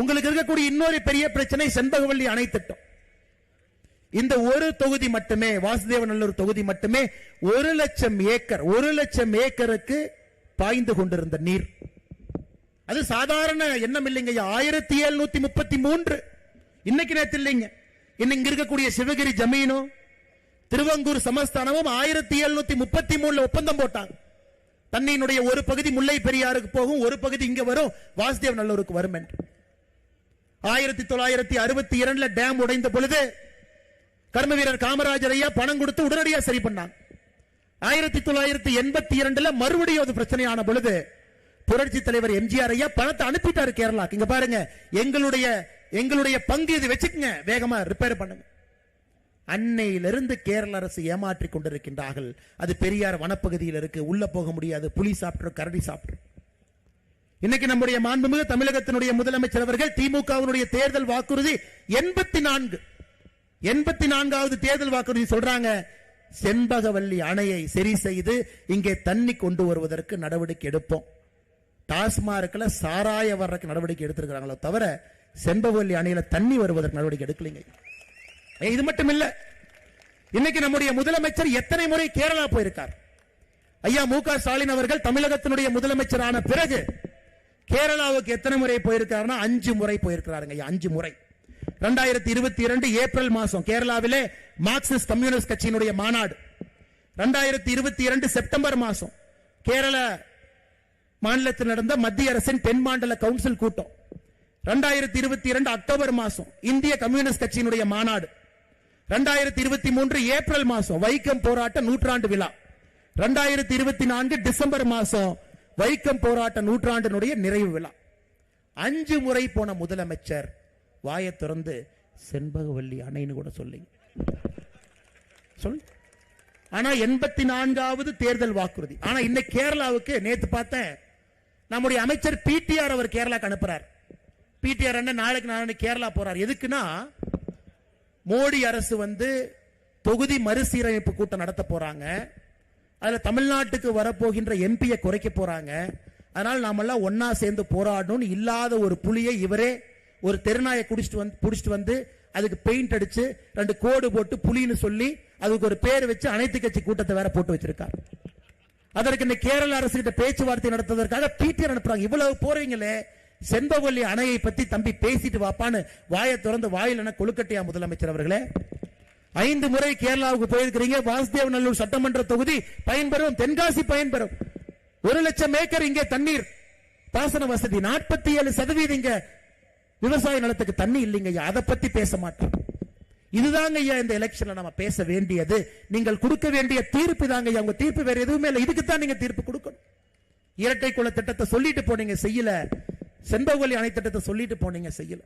உங்களுக்கு இருக்கக்கூடிய இன்னொரு பெரிய பிரச்சனை செண்பகவல்லி அணை திட்டம். இந்த ஒரு தொகுதி மட்டுமே வாசுதேவநல்லூர் தொகுதி மட்டுமே ஒரு லட்சம் ஏக்கர் ஒரு லட்சம் ஏக்கருக்கு பாய்ந்து கொண்டிருந்த நீர். அது சாதாரண எண்ணம் இல்லைங்க ஆயிரத்தி எழுநூத்தி முப்பத்தி மூன்று. இன்னைக்கு நேத்து இல்லைங்க. இன்னைக்கு இங்க இருக்கக்கூடிய சிவகிரி ஜமீனும் திருவங்கூர் சமஸ்தானமும் ஆயிரத்தி எழுநூத்தி முப்பத்தி மூணுல ஒப்பந்தம் போட்டாங்க. தண்ணியினுடைய ஒரு பகுதி முல்லை பெரியாருக்கு போகும் ஒரு பகுதி இங்க வரும் வாசுதேவ் நல்லூருக்கு வரும் என்று. ஆயிரத்தி தொள்ளாயிரத்தி அறுபத்தி இரண்டுல டேம் உடைந்த பொழுது கர்ம வீரர் காமராஜர் ஐயா பணம் கொடுத்து உடனடியா சரி பண்ணாங்க ஆயிரத்தி தொள்ளாயிரத்தி எண்பத்தி இரண்டுல மறுபடியும் அது பிரச்சனையான பொழுது புரட்சி தலைவர் எம்ஜிஆர் ஐயா பணத்தை அனுப்பிட்டாரு கேரளாக்கு. இங்க பாருங்க எங்களுடைய எங்களுடைய பங்கு இது வச்சுக்கங்க வேகமா ரிப்பேர் பண்ணுங்க. அன்னையிலிருந்து கேரள அரசு ஏமாற்றிக் கொண்டிருக்கின்றார்கள். அது பெரியார் வனப்பகுதியில் இருக்கு உள்ள போக முடியாது புலி சாப்பிட்டு கரடி சாப்பிட்டு இன்னைக்கு நம்முடைய மாண்புமிகு தமிழகத்தினுடைய முதலமைச்சர் அவர்கள் திமுகவினுடைய தேர்தல் வாக்குறுதி எண்பத்தி நான்கு எண்பத்தி நான்காவது தேர்தல் வாக்குறுதி சொல்றாங்க. செண்பகவல்லி அணையை சரி செய்து இங்கே தண்ணி கொண்டு வருவதற்கு நடவடிக்கை எடுப்போம். டாஸ்மார்க்ல சாராய வர்றதுக்கு நடவடிக்கை எடுத்திருக்கிறாங்களோ தவிர செண்பகவல்லி அணையில தண்ணி வருவதற்கு நடவடிக்கை எடுக்கலைங்க. இது மட்டும் இல்ல. இன்னைக்கு நம்முடைய முதலமைச்சர் எத்தனை முறை கேரளா போயிருக்கார்? ஐயா மு க ஸ்டாலின் அவர்கள் தமிழகத்தினுடைய முதலமைச்சரான பிறகு கேரளாவுக்கு எத்தனை முறை போயிருக்காருன்னா அஞ்சு முறை போயிருக்கிறாருங்க அஞ்சு முறை. ரெண்டாயிரத்தி இருபத்தி இரண்டு ஏப்ரல் மாசம் கேரளாவிலே மார்க்சிஸ்ட் கம்யூனிஸ்ட் கட்சியினுடைய மாநாடு. ரெண்டாயிரத்தி இருபத்தி இரண்டு செப்டம்பர் மாசம் கேரள மாநிலத்தில் நடந்த மத்திய அரசின் தென் மாண்டல கவுன்சில் கூட்டம். ரெண்டாயிரத்தி இருபத்தி இரண்டு அக்டோபர் மாசம் இந்திய கம்யூனிஸ்ட் கட்சியினுடைய மாநாடு. ரெண்டாயிரத்தி இருபத்தி மூன்று ஏப்ரல் மாசம் வைக்கம் போராட்ட நூற்றாண்டு விழா. ரெண்டாயிரத்தி இருபத்தி நான்கு டிசம்பர் மாசம் வைக்கம் போராட்ட நூற்றாண்டினுடைய நிறைவு விழா. அஞ்சு முறை போன முதலமைச்சர் வாயை திறந்து செண்பகவல்லி அணைன்னு கூட சொல்லி சொல் ஆனா எண்பத்தி நான்காவது தேர்தல் வாக்குறுதி. ஆனா இன்னைக்கு கேரளாவுக்கு நேத்து பார்த்தேன். நம்முடைய அமைச்சர் பிடிஆர் அவர் கேரளாக்கு அனுப்புறார். பிடிஆர் அண்ணன் நாளைக்கு நாளைக்கு கேரளா போறார். எதுக்குன்னா மோடி அரசு வந்து தொகுதி மறுசீரமைப்பு கூட்டம் நடத்த போறாங்க. அதில் தமிழ்நாட்டுக்கு வரப்போகின்ற எம்பியை குறைக்க போறாங்க. அதனால் நாமெல்லாம் ஒன்னா சேர்ந்து போராடணும்னு இல்லாத ஒரு புலியை இவரே ஒரு தெருநாயை குடிச்சிட்டு வந்து பிடிச்சிட்டு வந்து அதுக்கு பெயிண்ட் அடிச்சு ரெண்டு கோடு போட்டு புலின்னு சொல்லி அதுக்கு ஒரு பேர் வச்சு அனைத்து கட்சி கூட்டத்தை வேற போட்டு வச்சிருக்கார். அதற்கு இந்த கேரள அரசு கிட்ட பேச்சுவார்த்தை நடத்துவதற்காக பிடிஆர் அனுப்புறாங்க. இவ்வளவு போறீங்களே செண்பகவல்லி அணையை பத்தி தம்பி பேசிட்டு வாப்பான்னு வாயை திறந்து வாயில் என கொழுக்கட்டையா முதலமைச்சர் அவர்களே. ஐந்து முறை கேரளாவுக்கு போயிருக்கிறீங்க. வாசுதேவ நல்லூர் சட்டமன்ற தொகுதி பயன்பெறும் தென்காசி பயன்பெறும். ஒரு லட்சம் ஏக்கர் இங்கே தண்ணீர். பாசன வசதி நாற்பத்தி ஏழு சதவீதம் இங்க விவசாய நிலத்துக்கு தண்ணி இல்லைங்க ஐயா. அதை பத்தி பேச மாட்டோம். இதுதாங்க ஐயா இந்த எலெக்ஷன்ல நம்ம பேச வேண்டியது. நீங்கள் கொடுக்க வேண்டிய தீர்ப்பு தாங்க ஐயா. உங்க தீர்ப்பு வேற எதுவுமே இல்லை. இதுக்கு தான் நீங்க தீர்ப்பு கொடுக்கணும். இரட்டை குல திட்டத்தை சொல்லிட்டு போனீங்க செய்யல. செண்பகவல்லி அணை திட்டத்தை சொல்லிட்டு போனீங்க செய்யல.